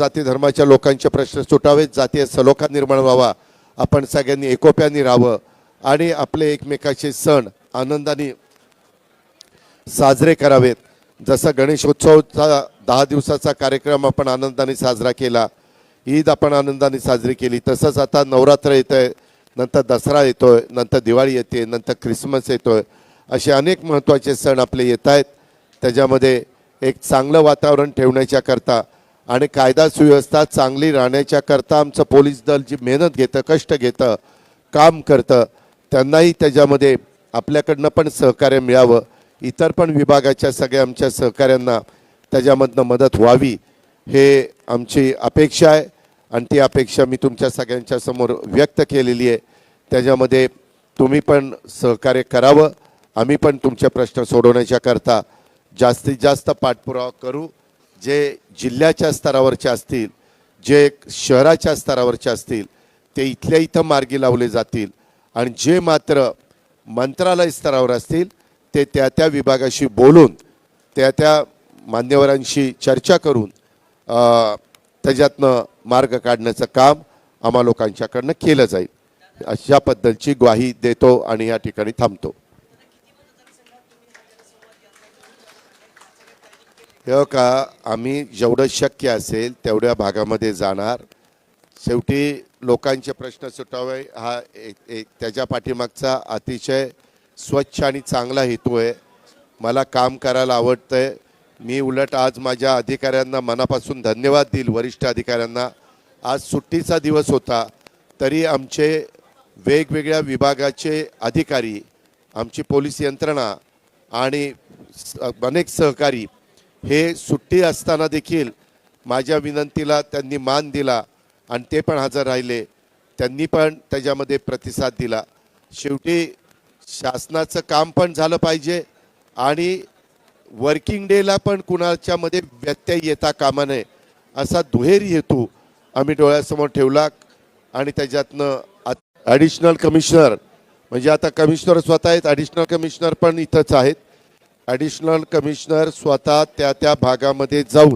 जाती धर्माच्या लोकांचे प्रश्न सुटावेत जातीय सलोखा निर्माण व्हावा. आपण सगळ्यांनी एकोप्याने राहावं आणि आपले एकमेकाचे सण आनंदाने साजरे करावेत. जसं गणेशोत्सवचा दहा दिवसाचा कार्यक्रम आपण आनंदाने साजरा केला ईद आपण आनंदाने साजरी केली तसंच आता नवरात्र येतं आहे नंतर दसरा येतोय नंतर दिवाळी येते नंतर ख्रिसमस येतोय असे अनेक महत्त्वाचे सण आपले येत आहेत. त्याच्यामध्ये एक चांगलं वातावरण ठेवण्याच्या करता आणि कायदा सुव्यवस्था चांगली राहण्याच्या करता आमचं पोलीस दल जी मेहनत घेतं कष्ट घेतं काम करतं त्यांनाही त्याच्यामध्ये आपल्याकडनं पण सहकार्य मिळावं. इतर पण विभागाच्या सगळ्या आमच्या सहकाऱ्यांना त्याच्यामधनं मदत व्हावी हे आमची अपेक्षा आहे. आणि ती अपेक्षा मी तुमच्या सगळ्यांच्या समोर व्यक्त केलेली आहे. त्याच्यामध्ये तुम्ही पण सहकार्य करावं. आम्ही पण तुमचे प्रश्न सोडवण्याच्या करता जास्तीत जास्त पाठपुरावा करू. जे जिल्ह्याच्या स्तरावरचे असतील जे शहराच्या स्तरावरचे असतील ते इथल्या इथं मार्गी लावले जातील आणि जे मात्र मंत्रालय स्तरावर असतील ते त्या त्या विभागाशी बोलून त्या त्या मान्यवरांशी चर्चा करून त्याच्यातनं मार्ग काढण्याचं काम आम्हा लोकांच्याकडनं केलं जाईल. अशा पद्धतीची ग्वाही देतो आणि या ठिकाणी थांबतो. तेव्हा का आम्ही जेवढं शक्य असेल तेवढ्या भागामध्ये जाणार. शेवटी लोकांचे प्रश्न सुटावे हा एक एक त्याच्या पाठीमागचा अतिशय स्वच्छ आणि चांगला हेतू आहे. मला काम करायला आवडतं आहे मी उलट आज माझ्या अधिकाऱ्यांना मनापासून धन्यवाद देईल वरिष्ठ अधिकाऱ्यांना. आज सुट्टीचा दिवस होता तरी आमचे वेगवेगळ्या विभागाचे अधिकारी आमची पोलीस यंत्रणा आणि स- अनेक सहकारी हे सुट्टी असताना देखील माझ्या विनंतीला त्यांनी मान दिला आणि ते पण हजर राहिले. त्यांनी पण त्याच्यामध्ये प्रतिसाद दिला. शेवटी शासनाचं काम पण झालं पाहिजे आणि वर्किंग डेला पण कुणाच्यामध्ये व्यत्यय येता कामा नये असा दुहेरी हेतू आम्ही डोळ्यासमोर ठेवला आणि त्याच्यातनं ॲडिशनल कमिशनर म्हणजे आता कमिशनर स्वतः आहेत ॲडिशनल कमिशनर पण इथंच आहेत. ॲडिशनल कमिशनर स्वतः त्या त्या भागामध्ये जाऊन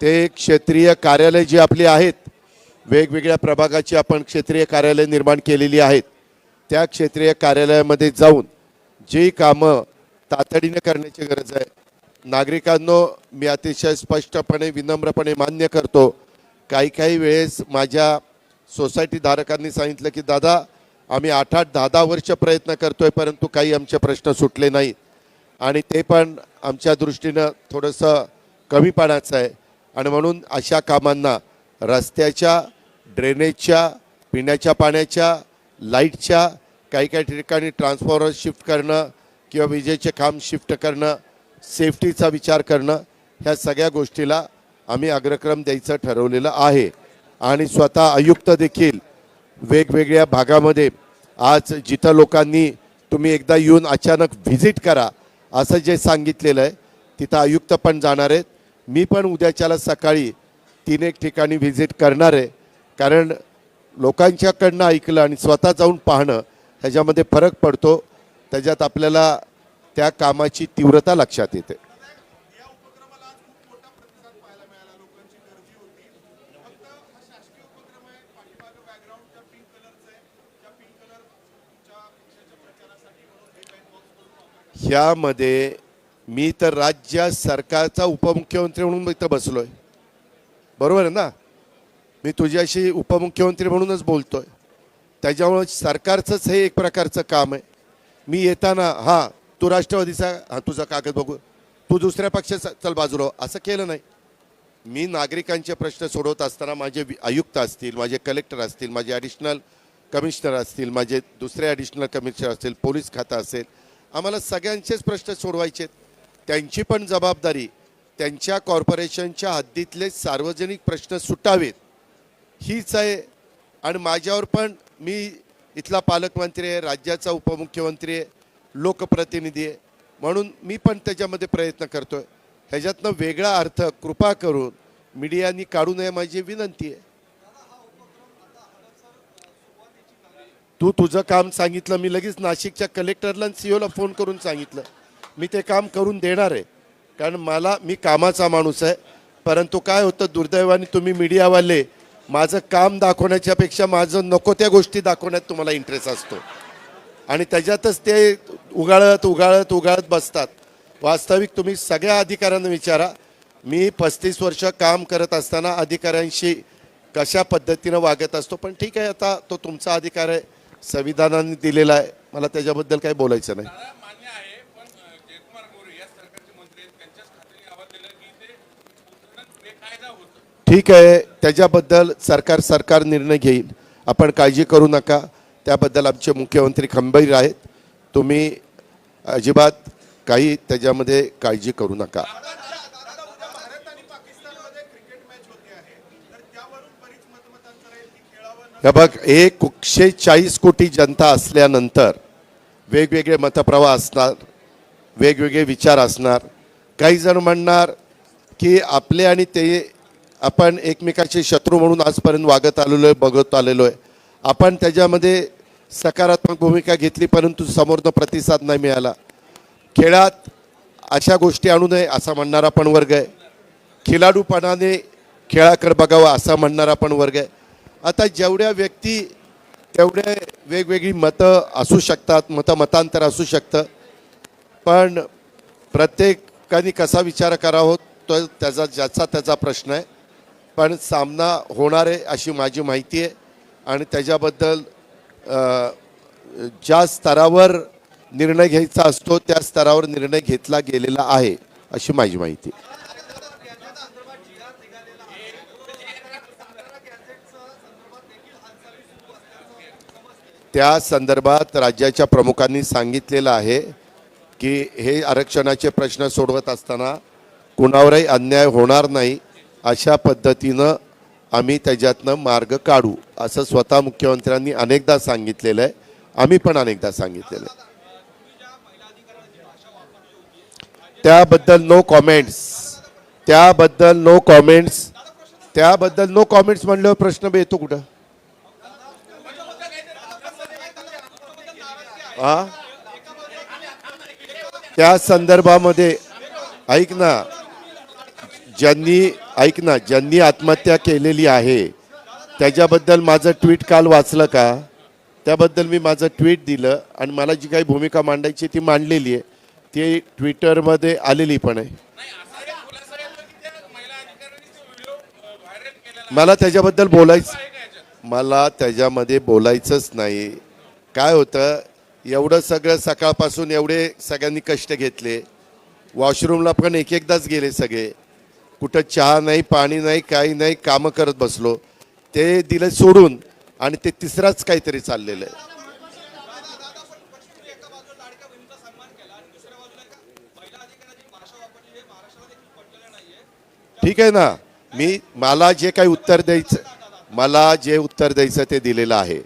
ते क्षेत्रीय कार्यालय जी आपली आहेत वेगवेगळ्या प्रभागाची आपण क्षेत्रीय कार्यालय निर्माण केलेली आहेत त्या क्षेत्रीय कार्यालयामध्ये जाऊन जी कामं तातडीने करण्याची गरज आहे. नागरिकांनो मी अतिशय स्पष्टपणे विनम्रपणे मान्य करतो काही काही वेळेस माझ्या सोसायटीधारकांनी सांगितलं की दादा आम्ही आठ आठ दहा दहा वर्ष प्रयत्न करतोय परंतु काही आमचे प्रश्न सुटले नाहीत. आणि ते पण आमच्या दृष्टीनं थोडंसं कमीपणाचं आहे. आणि म्हणून अशा कामांना रस्त्याच्या ड्रेनेजच्या पिण्याच्या पाण्याच्या लाईटच्या काही काही ठिकाणी ट्रान्सफॉर्मर शिफ्ट करणं किंवा विजेचे काम शिफ्ट करणं सेफ्टीचा विचार करणं ह्या सगळ्या गोष्टीला आम्ही अग्रक्रम द्यायचं ठरवलेलं आहे. आणि स्वतः आयुक्त देखील वेगवेगळ्या भागामध्ये आज जिथं लोकांनी तुम्ही एकदा येऊन अचानक व्हिजिट करा असं जे सांगितलेलं आहे तिथं आयुक्त पण जाणार आहेत. मी पण उद्याच्याला सकाळी तीन एक ठिकाणी व्हिजिट करणार आहे. कारण लोकांच्याकडनं ऐकलं आणि स्वतः जाऊन पाहणं ह्याच्यामध्ये फरक पडतो. त्याच्यात आपल्याला त्या कामाची तीव्रता लक्षात येते या उपक्रमाला आज खूप मोठा प्रतिसाद पाहायला मिळाला लोकांची गर्दी होती फक्त हा शासकीय उपक्रम आहे पाठीमागं बॅकग्राऊंड ज्या पिंक कलरचं आहे त्या पिंक कलर तुमच्या पक्षाच्या प्रचारासाठी म्हणून हे काही बॉक्स करून वापरला ह्यामध्ये मी तर राज्य सरकारचा उपमुख्यमंत्री म्हणून इथं बसलोय. बरोबर आहे ना? मी तुझ्याशी उपमुख्यमंत्री म्हणूनच बोलतो आहे त्याच्यामुळं सरकारचंच हे एक प्रकारचं काम आहे. मी येताना हां तू राष्ट्रवादीचा हां तुझा कागद बघू. तू दुसऱ्या पक्षाचा चल बाजूला हो. असं केलं नाही. मी नागरिकांचे प्रश्न सोडवत असताना माझे आयुक्त असतील माझे कलेक्टर असतील माझे ॲडिशनल कमिशनर असतील माझे दुसरे ॲडिशनल कमिशनर असतील पोलीस खातं असेल आम्हाला सगळ्यांचेच प्रश्न सोडवायचे आहेत. त्यांची पण जबाबदारी त्यांच्या कॉर्पोरेशनच्या हद्दीतले सार्वजनिक प्रश्न सुटावेत. हीच आहे. आणि माझ्यावर पण मी इथला पालकमंत्री आहे राज्याचा उपमुख्यमंत्री आहे लोकप्रतिनिधी आहे. म्हणून मी पण त्याच्यामध्ये प्रयत्न करतो आहे ह्याच्यातनं वेगळा अर्थ कृपा करून मीडियानी काढू नये माझी विनंती आहे. तू तुझं काम सांगितलं मी लगेच नाशिकच्या कलेक्टरला आणि सीओला फोन करून सांगितलं. मी ते काम करून देणार आहे. कारण मला मी कामाचा माणूस आहे. परंतु काय होतं दुर्दैवाने तुम्ही मीडियावाले माझं काम दाखवण्याच्यापेक्षा माझं नको त्या गोष्टी दाखवण्यात तुम्हाला इंटरेस्ट असतो. आणि त्याच्यातच ते उगाळत उगाळत उगाळत बसतात. वास्तविक तुम्ही सगळ्या अधिकाऱ्यांना विचारा. मी पस्तीस वर्ष काम करत असताना अधिकाऱ्यांशी कशा पद्धतीनं वागत असतो पण ठीक आहे आता तो तुमचा अधिकार आहे. संविधानाने दिलेला आहे. मला त्याच्याबद्दल काही बोलायचं नाही. ठीक आहे त्याच्याबद्दल सरकार सरकार निर्णय घेईल. आपण काळजी करू नका. त्याबद्दल आमचे मुख्यमंत्री खंबीर आहेत. तुम्ही अजिबात काही त्याच्यामध्ये काळजी करू नका दादा उद्या भारत आणि पाकिस्तानमध्ये क्रिकेट मॅच होते आहे तर त्यावरून बरीच मतमतांतर आहे की खेळावं न हे बघ एकशे चाळीस कोटी जनता असल्यानंतर वेगवेगळे मतप्रवाह असणार वेगवेगळे विचार असणार. काही जण म्हणणार की आपले आणि ते आपण एकमेकाचे शत्रू म्हणून आजपर्यंत वागत आलेलो आहे बघत आलेलो आहे आपण त्याच्यामध्ये सकारात्मक भूमिका घेतली परंतु समोरनं प्रतिसाद नाही मिळाला. खेळात अशा गोष्टी आणू नये असा म्हणणारा पण वर्ग आहे. खिलाडूपणाने खेळाकडे बघावा असा म्हणणारा पण वर्ग आहे. आता जेवढ्या व्यक्ती तेवढे वेगवेगळी मतं असू शकतात मतं मतांतर असू शकतं. पण प्रत्येकाने कसा विचार करावा तो त्याचा ज्याचा त्याचा प्रश्न आहे. पण सामना होणार आहे अशी माझी माहिती आहे. आणि त्याच्याबद्दल ज्या स्तरावर निर्णय घ्यायचा असतो त्या स्तरावर निर्णय घेतला गेलेला आहे अशी माझी माहिती आहे. त्या संदर्भात राज्याच्या प्रमुखांनी सांगितलेलं आहे की हे आरक्षणाचे प्रश्न सोडवत असताना कुणावरही अन्याय होणार नाही अशा पद्धतीनं आम्ही त्याच्यातनं मार्ग काढू असं स्वतः मुख्यमंत्र्यांनी अनेकदा सांगितलेलं आहे. आम्ही पण अनेकदा सांगितलेलं आहे. त्याबद्दल नो कॉमेंट्स त्याबद्दल नो कॉमेंट्स त्याबद्दल नो कॉमेंट्स म्हणल्यावर प्रश्न येतो कुठं? हा? त्या संदर्भामध्ये ऐक ना ज्यांनी ऐक ना ज्यांनी आत्महत्या केलेली आहे त्याच्याबद्दल माझं ट्विट काल वाचलं का? त्याबद्दल मी माझं ट्विट दिलं आणि मला जी काही भूमिका मांडायची ती मांडलेली आहे ती ट्विटरमध्ये आलेली पण आहे. मला त्याच्याबद्दल बोलायचं मला त्याच्यामध्ये बोलायचंच नाही. काय होतं एवढं सगळं सकाळपासून एवढे सगळ्यांनी कष्ट घेतले. वॉशरूमला पण एक एकदाच गेले सगळे. कुठं चहा नाही पाणी नाही काही नाही कामं करत बसलो. ते दिलं सोडून आणि ते तिसराच काहीतरी चाललेलं आहे. ठीक आहे ना? मी मला जे काही उत्तर द्यायचं मला जे उत्तर द्यायचं ते दिलेलं आहे.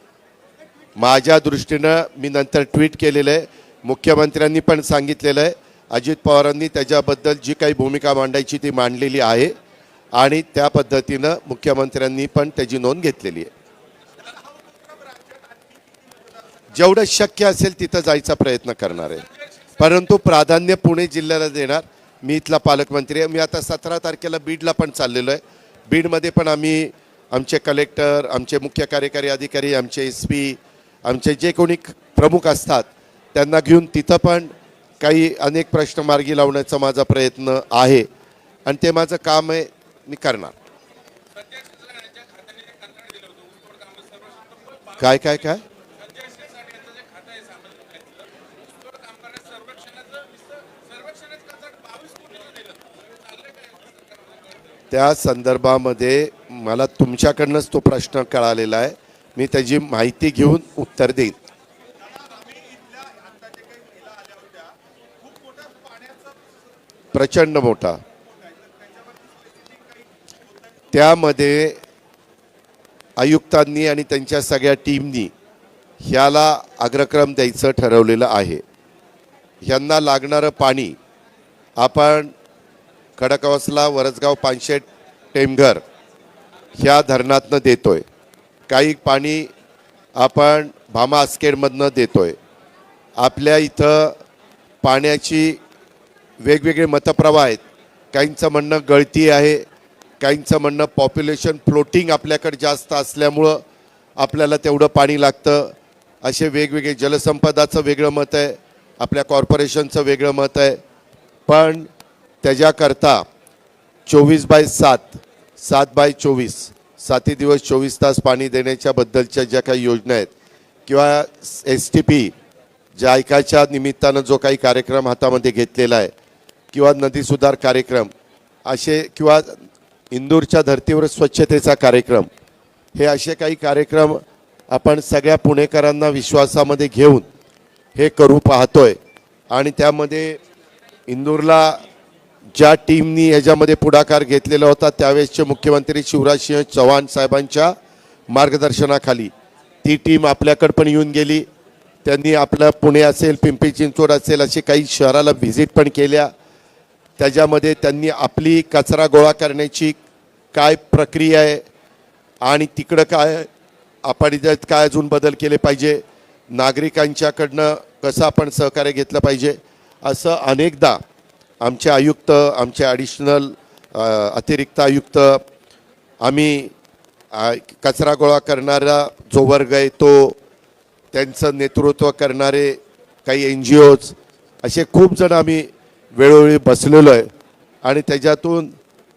माझ्या दृष्टीनं मी नंतर ट्विट केलेलं आहे. मुख्यमंत्र्यांनी पण सांगितलेलं आहे. अजित पवारांनी त्याच्याबद्दल जी काही भूमिका मांडायची ती मांडलेली आहे. आणि त्या पद्धतीनं मुख्यमंत्र्यांनी पण त्याची नोंद घेतलेली आहे. जेवढं शक्य असेल तिथं जायचा प्रयत्न करणार आहे. परंतु प्राधान्य पुणे जिल्ह्याला देणार. मी इथला पालकमंत्री आहे. मी आता सतरा तारखेला बीडला पण चाललेलो आहे. बीडमध्ये पण आम्ही आमचे कलेक्टर आमचे मुख्य कार्यकारी अधिकारी आमचे एस पी आमचे जे कोणी प्रमुख असतात त्यांना घेऊन तिथं पण काही अनेक प्रश्न मार्गी लावण्याचा माझा प्रयत्न आहे. आणि ते माझं काम आहे मी करणार. काय काय काय? त्या संदर्भामध्ये मला तुमच्याकडनंच तो प्रश्न कळालेला आहे. मी त्याची माहिती घेऊन उत्तर देईन. प्रचंड मोठा. त्यामध्ये आयुक्तांनी आणि त्यांच्या सगळ्या टीमनी ह्याला अग्रक्रम द्यायचं ठरवलेलं आहे. ह्यांना लागणारं पाणी आपण खडकवासला वरसगाव पानशेट टेमघर ह्या धरणातनं देतोय. काही पाणी आपण भामा आस्केडमधनं देतो आहे आपल्या इथं पाण्याची वेगवेगळे मतप्रवाह आहेत. काहींचं म्हणणं गळती आहे काहींचं म्हणणं पॉप्युलेशन फ्लोटिंग आपल्याकडे जास्त असल्यामुळं आपल्याला तेवढं पाणी लागतं. असे वेगवेगळे जलसंपदाचं वेगळं मत आहे आपल्या कॉर्पोरेशनचं वेगळं मत आहे. पण त्याच्याकरता चोवीस बाय सात सात बाय चोवीस साती दिवस चोवीस तास पाणी देण्याच्या बद्दलच्या ज्या काही योजना आहेत किंवा एस टी पी ज्या ऐकायच्या निमित्तानं जो काही कार्यक्रम हातामध्ये घेतलेला आहे किंवा नदी सुधार कार्यक्रम असे किंवा इंदूरच्या धर्तीवर स्वच्छतेचा कार्यक्रम हे असे काही कार्यक्रम आपण सगळ्या पुणेकरांना विश्वासामध्ये घेऊन हे करू पाहतोय. आणि त्यामध्ये इंदूरला ज्या टीमनी ह्याच्यामध्ये पुढाकार घेतलेला होता त्यावेळेसचे मुख्यमंत्री शिवराजसिंह चव्हाण साहेबांच्या मार्गदर्शनाखाली ती टीम आपल्याकडे पण येऊन गेली. त्यांनी आपलं पुणे असेल पिंपरी चिंचवड असेल असे काही शहराला व्हिजिट पण केल्या. त्याच्यामध्ये त्यांनी आपली कचरा गोळा करण्याची काय प्रक्रिया आहे आणि तिकडं काय आपण त्यात काय अजून बदल केले पाहिजे? नागरिकांच्याकडनं कसं आपण सहकार्य घेतलं पाहिजे? असं अनेकदा आमचे आयुक्त आमचे ॲडिशनल अतिरिक्त आयुक्त आम्ही कचरा गोळा करणारा जो वर्ग आहे तो त्यांचं नेतृत्व करणारे काही एन जी ओज असे खूप जण आम्ही वेळोवेळी बसलेलो आहे. आणि त्याच्यातून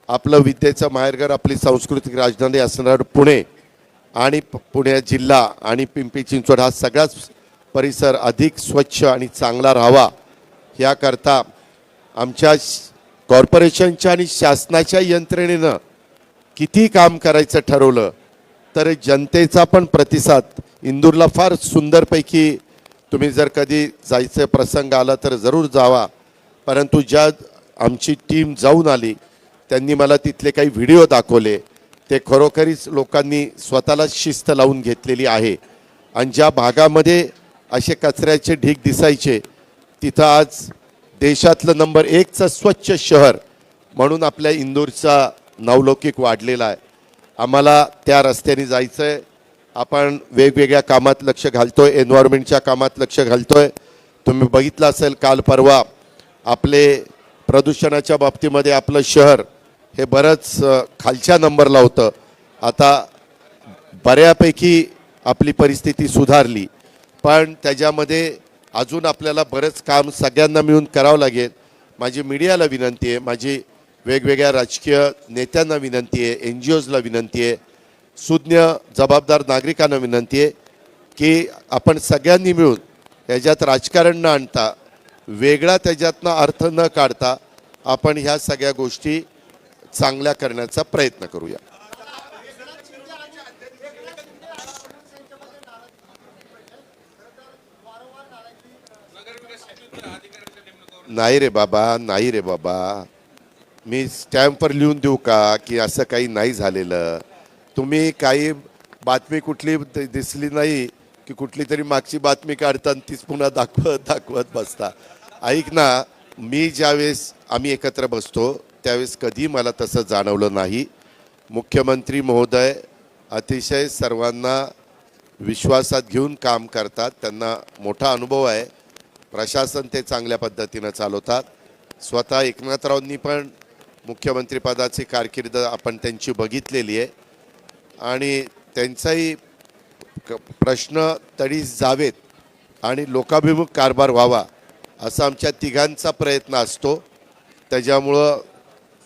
आपलं विद्येचं माहेरघर आपली सांस्कृतिक राजधानी असणार पुणे आणि पुणे जिल्हा आणि पिंपरी चिंचवड हा सगळाच परिसर अधिक स्वच्छ आणि चांगला राहावा याकरता आमच्या कॉर्पोरेशनच्या आणि शासनाच्या यंत्रणेनं किती काम करायचं ठरवलं तर जनतेचा पण प्रतिसाद इंदूरला फार सुंदरपैकी तुम्ही जर कधी जायचं प्रसंग आला तर जरूर जावा. परंतु ज्या आमची टीम जाऊन आली त्यांनी मला तिथले काही व्हिडिओ दाखवले. ते खरोखरीच लोकांनी स्वतःला शिस्त लावून घेतलेली आहे. आणि ज्या भागामध्ये असे कचऱ्याचे ढीग दिसायचे तिथं आज देशातलं नंबर एकचं स्वच्छ शहर म्हणून आपल्या इंदूरचा नावलौकिक वाढलेला आहे. आम्हाला त्या रस्त्याने जायचं आहे आपण वेगवेगळ्या कामात लक्ष घालतो आहे एन्व्हायरमेंटच्या कामात लक्ष घालतो आहे तुम्ही बघितलं असेल काल परवा आपले प्रदूषणाच्या बाबतीमध्ये आपलं शहर हे बरंच खालच्या नंबरला होतं. आता बऱ्यापैकी आपली परिस्थिती सुधारली. पण त्याच्यामध्ये अजून आपल्याला बरंच काम सगळ्यांना मिळून करावं लागेल. माझी मीडियाला विनंती आहे माझी वेगवेगळ्या राजकीय नेत्यांना विनंती आहे एन जी ओजला विनंती आहे सुज्ञ जबाबदार नागरिकांना विनंती आहे की आपण सगळ्यांनी मिळून त्याच्यात राजकारण न आणता वेगळा त्याच्यातनं अर्थ न काढता आपण ह्या सगळ्या गोष्टी चांगल्या करण्याचा प्रयत्न करूया. नाही रे बाबा नाही रे बाबा. मी स्टॅम्पवर लिहून देऊ का की असं काही नाही झालेलं? तुम्ही काही बातमी कुठली दिसली नाही की कुठली तरी मागची बातमी काढता आणि तीच पुन्हा दाखवत दाखवत बसता. ऐक ना मी ज्यावेळेस आम्ही एकत्र बसतो त्यावेळेस कधी मला तसं जाणवलं नाही. मुख्यमंत्री महोदय अतिशय सर्वांना विश्वासात घेऊन काम करतात त्यांना मोठा अनुभव आहे. प्रशासन ते चांगल्या पद्धतीनं चालवतात. स्वतः एकनाथरावांनी पण मुख्यमंत्रीपदाची कारकीर्द आपण त्यांची बघितलेली आहे. आणि त्यांचाही क- प्रश्न तरी जावेत आणि लोकाभिमुख कारभार व्हावा असा आमच्या तिघांचा प्रयत्न असतो. त्याच्यामुळं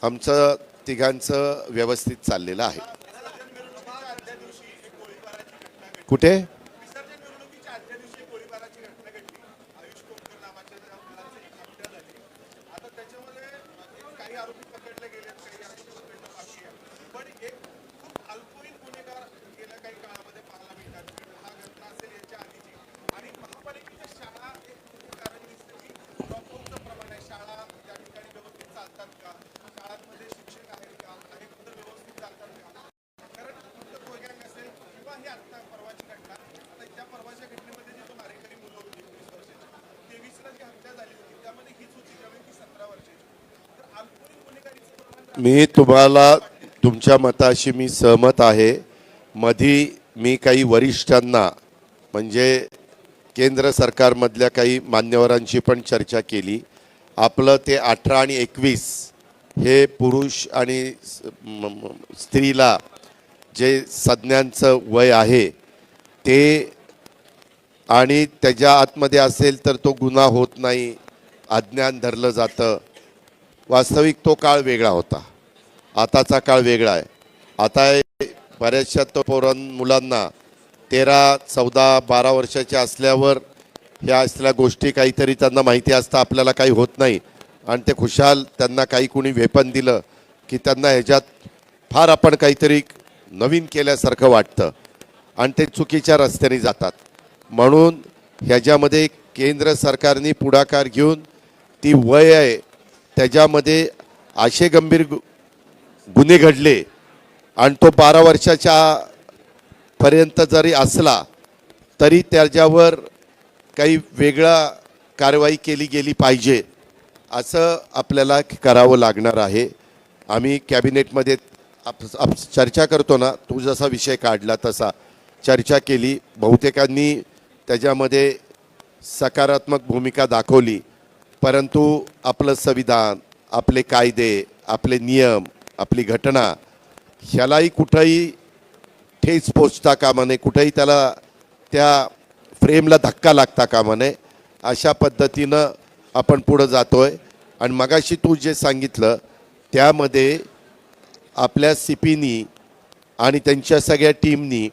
आमचं तिघांचं व्यवस्थित चाललेलं आहे. कुठे विसर्जन मिरवणुकीच्या आदल्या दिवशी एक गोळीबाराची घटना घडली आयुष कोमकर नावाच्या त्या मुलाचं एक हत्या झाली आता त्याच्यामध्ये अ, काही आरोपी पकडले गेले काही आरोपी पकडणं बाकी आहे पण एक खूप अल्पवयीन गुन्हेगार गेल्या काही काळामध्ये पाहायला मिळतात हा घटना असेल याच्या आधीची आणि महापालिकेच्या शाळा एक मुख्य कारण दिसतं की ड्रॉपआउटचं प्रमाण आहे शाळा त्या ठिकाणी व्यवस्थित चालतात का शाळांमध्ये शिक्षक आहेत का आणि मुलं व्यवस्थित चालतात का कारण फक्त प्रोग्राम असेल किंवा ही आता परवाची घटना आता त्या परवाच्या घटनेमध्ये जी दोन मारेकरी मुलं होती वीस वर्षाची तेवीसला जी हत्या झाली होती त्यामध्ये हीच होती ज्यावेळी ती सतरा वर्षाची तर अल्पवयीन गुन्हेगारीचं प्रमाण मी तुम्हाला तुमच्या मताशी मी सहमत आहे. मधी मी काही वरिष्ठांना म्हणजे केंद्र सरकारमधल्या काही मान्यवरांशी पण चर्चा केली. आपलं ते अठरा आणि एकवीस हे पुरुष आणि स्त्रीला जे सज्ञांचं वय आहे ते आणि त्याच्या आतमध्ये असेल तर तो गुन्हा होत नाही. अज्ञान धरलं जातं. वास्तविक तो काळ वेगळा होता. आताचा काळ वेगळा आहे. आता बऱ्याचशा तो पोरां मुलांना तेरा चौदा बारा वर्षाच्या असल्यावर ह्या असल्या गोष्टी काहीतरी त्यांना माहिती असता आपल्याला काही होत नाही. आणि ते खुशाल त्यांना काही कुणी वेपन दिलं की त्यांना ह्याच्यात फार आपण काहीतरी नवीन केल्यासारखं वाटतं. आणि ते चुकीच्या रस्त्याने जातात. म्हणून ह्याच्यामध्ये केंद्र सरकारने पुढाकार घेऊन ती वय आहे त्याच्यामध्ये असे गंभीर गु- गुन्हे घडले आणि तो बारा वर्षाच्या पर्यंत जरी असला तरी त्याच्यावर काही वेगळा कारवाई केली गेली पाहिजे असं आपल्याला करावं लागणार आहे. आम्ही कॅबिनेटमध्ये आप, आप चर्चा करतो ना तू जसा विषय काढला तसा. चर्चा केली बहुतेकांनी त्याच्यामध्ये सकारात्मक भूमिका दाखवली. परंतु आपलं संविधान आपले कायदे आपले नियम आपली घटना ह्यालाही कुठंही ठेच पोचता कामा नये कुठंही त्याला त्या फ्रेमला धक्का लागता कामा नये अशा पद्धतीनं आपण पुढं जातो आहे आणि मगाशी तू जे सांगितलं त्यामध्ये आपल्या सिपीनी आणि त्यांच्या सगळ्या टीमनी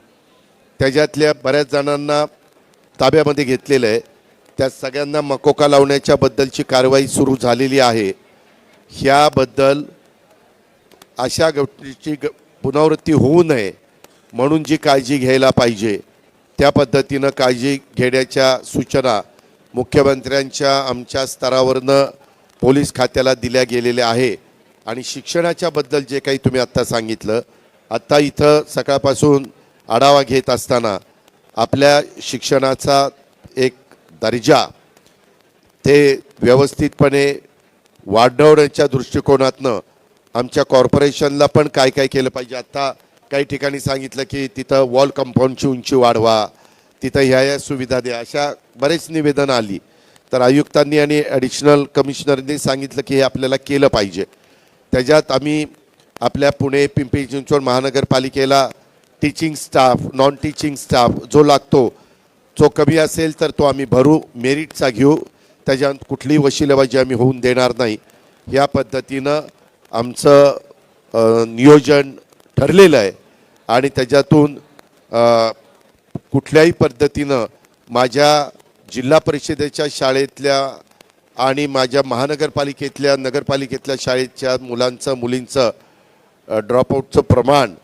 त्याच्यातल्या बऱ्याच जणांना ताब्यामध्ये घेतलेलं आहे. त्या सगळ्यांना मकोका लावण्याच्या बद्दलची कारवाई सुरू झालेली आहे. ह्याबद्दल अशा गोष्टीची ग पुनरावृत्ती होऊ नये म्हणून जी काळजी घ्यायला पाहिजे त्या पद्धतीनं काळजी घेण्याच्या सूचना मुख्यमंत्र्यांच्या आमच्या स्तरावरनं पोलीस खात्याला दिल्या गेलेल्या आहे. आणि शिक्षणाच्याबद्दल जे काही तुम्ही आत्ता सांगितलं आत्ता इथं सकाळपासून आढावा घेत असताना आपल्या शिक्षणाचा एक दर्जा. ते व्यवस्थितपणे वाढवण्याच्या दृष्टिकोनातनं आमच्या कॉर्पोरेशनला पण काय काय केलं पाहिजे. आता काही ठिकाणी सांगितलं की तिथं वॉल कंपाऊंडची उंची वाढवा तिथं ह्या ह्या सुविधा द्या अशा बरेच निवेदन आली. तर आयुक्तांनी आणि ॲडिशनल कमिशनरनी सांगितलं की हे आपल्याला केलं पाहिजे. त्याच्यात आम्ही आपल्या पुणे पिंपरी चिंचवड महानगरपालिकेला teaching staff non teaching staff जो लागतो जो कमी असेल तर तो आम्ही भरू मेरिटचा घेऊ. त्याच्यात कुठलीही वशिलेबाजी आम्ही होऊन देणार नाही. या पद्धतीनं आमचं नियोजन ठरलेलं आहे. आणि त्याच्यातून कुठल्याही पद्धतीनं माझ्या जिल्हा परिषदेच्या शाळेतल्या आणि माझ्या महानगरपालिकेतल्या नगरपालिकेतल्या शाळेच्या मुलांचं मुलींचं ड्रॉपआउटचं प्रमाण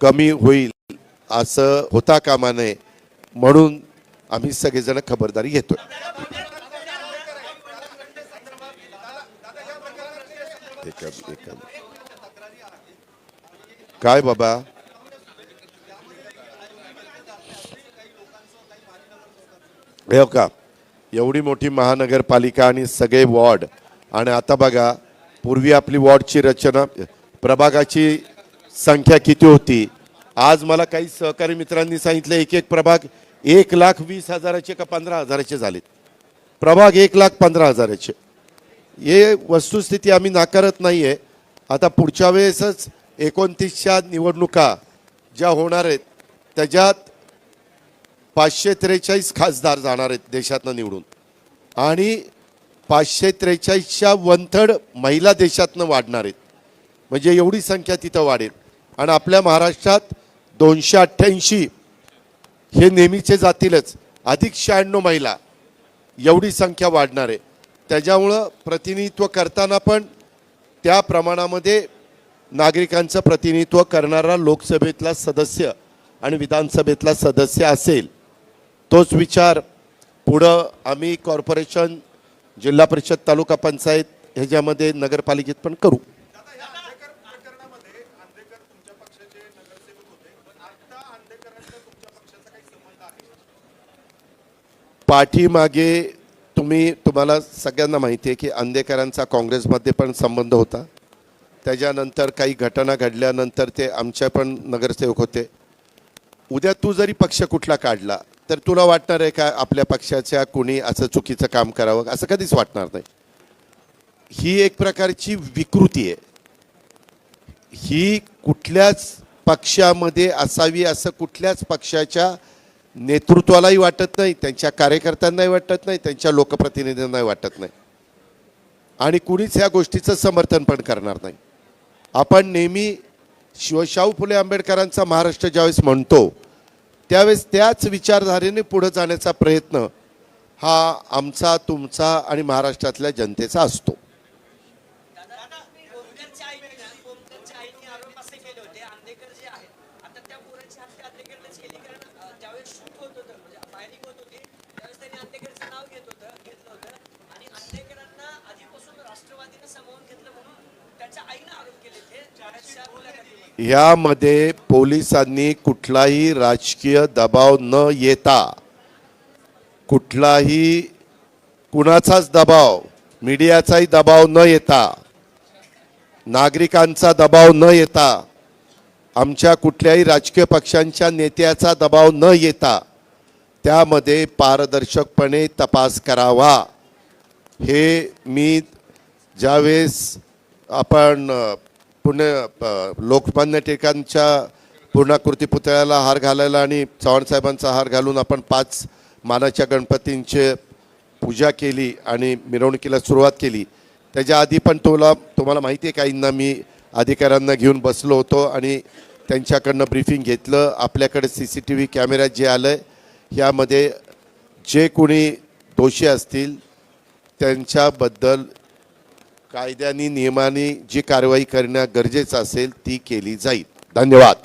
कमी होईल असं होता कामा नये. म्हणून आम्ही सगळेजण खबरदारी घेतोय. काय बाबा? हे हो का? एवढी मोठी महानगरपालिका आणि सगळे वॉर्ड. आणि आता बघा पूर्वी आपली वॉर्डची रचना प्रभागाची संख्या किती होती? आज मला काही सहकारी मित्रांनी सांगितलं एक एक प्रभाग एक लाख वीस हजाराचे का पंधरा हजाराचे झालेत? प्रभाग एक लाख पंधरा हजाराचे. हे वस्तुस्थिती आम्ही नाकारत नाही आहे आता पुढच्या वेळेसच एकोणतीसच्या निवडणुका ज्या होणार आहेत त्याच्यात पाचशे त्रेचाळीस खासदार जाणार आहेत देशातनं निवडून. आणि पाचशे त्रेचाळीसच्या वनथड महिला देशातनं वाढणार आहेत. म्हणजे एवढी संख्या तिथं वाढेल. आणि आपल्या महाराष्ट्रात दोनशे अठ्ठ्याऐंशी हे नेहमीचे जातीलच. अधिक शहाण्णव महिला. एवढी संख्या वाढणार आहे. त्याच्यामुळं प्रतिनिधित्व करताना पण त्या प्रमाणामध्ये नागरिकांचं प्रतिनिधित्व करणारा लोकसभेतला सदस्य आणि विधानसभेतला सदस्य असेल तोच विचार पुढं आम्ही कॉर्पोरेशन जिल्हा परिषद तालुका पंचायत ह्याच्यामध्ये नगरपालिकेत पण करू दादा या आंबेकर प्रकरणामध्ये आंबेकर तुमच्या पक्षाचे नगरसेवक होते आता आंबेकरांचा तुमच्या पक्षाचा काही संबंध आहे पाठीमागे तुम्ही तुम्हाला सगळ्यांना माहिती आहे की अंधेकरांचा काँग्रेसमध्ये पण संबंध होता. त्याच्यानंतर काही घटना घडल्यानंतर ते आमच्या पण नगरसेवक होते. उद्या तू जरी पक्ष कुठला काढला तर तुला वाटणार आहे का आपल्या पक्षाच्या कुणी असं चुकीचं काम करावं? असं कधीच वाटणार नाही. ही एक प्रकारची विकृती आहे. ही कुठल्याच पक्षामध्ये असावी असं कुठल्याच पक्षाच्या नेतृत्वालाही वाटत नाही त्यांच्या कार्यकर्त्यांनाही वाटत नाही त्यांच्या लोकप्रतिनिधींनाही वाटत नाही. आणि कुणीच ह्या गोष्टीचं समर्थन पण करणार नाही. आपण नेहमी शिवशाहू फुले आंबेडकरांचा महाराष्ट्र ज्यावेळेस म्हणतो त्यावेळेस त्याच विचारधारेने पुढे जाण्याचा प्रयत्न हा आमचा तुमचा आणि महाराष्ट्रातल्या जनतेचा असतो दादा ओमकरच्या आईने ना ओमकरच्या आईने आरोप असे केले होते आंदेकर जे आहेत आता त्या पोरांची हत्या आंदेकरनंच केली कारण अं, त्यावेळेस शूट होत होतं म्हणजे फायरिंग होत होती त्यावेळेस त्यांनी आंदेकरचं नाव घेत होतं घेतलं होतं आणि आंदेकरांना आधीपासून राष्ट्रवादीनं सामावून घेतलं म्हणून त्याच्या आईनं आरोप केले ते त्याच्या मुलाखतीमध्ये. यामध्ये पोलिसांनी कुठलाही राजकीय दबाव न येता कुठलाही कुणाचाच दबाव मीडियाचाही दबाव न येता नागरिकांचा दबाव न येता आमच्या कुठल्याही राजकीय पक्षांच्या नेत्याचा दबाव न येता त्यामध्ये पारदर्शकपणे तपास करावा. हे मी ज्यावेळेस आपण पुणे लोकमान्य टिळकांच्या पूर्णाकृती पुतळ्याला हार घालायला आणि चव्हाण साहेबांचा हार घालून आपण पाच मानाच्या गणपतींचे पूजा केली आणि मिरवणुकीला सुरुवात केली. त्याच्या आधी पण तुला तुम्हाला माहिती आहे काहींना मी अधिकाऱ्यांना घेऊन बसलो होतो आणि त्यांच्याकडनं ब्रीफिंग घेतलं. आपल्याकडे सी सी टी व्ही कॅमेऱ्यात जे आलं आहे यामध्ये जे कोणी दोषी असतील त्यांच्याबद्दल कायद्याने नियमाने जी कारवाई करणं गरजेचं असेल ती केली जाईल. धन्यवाद.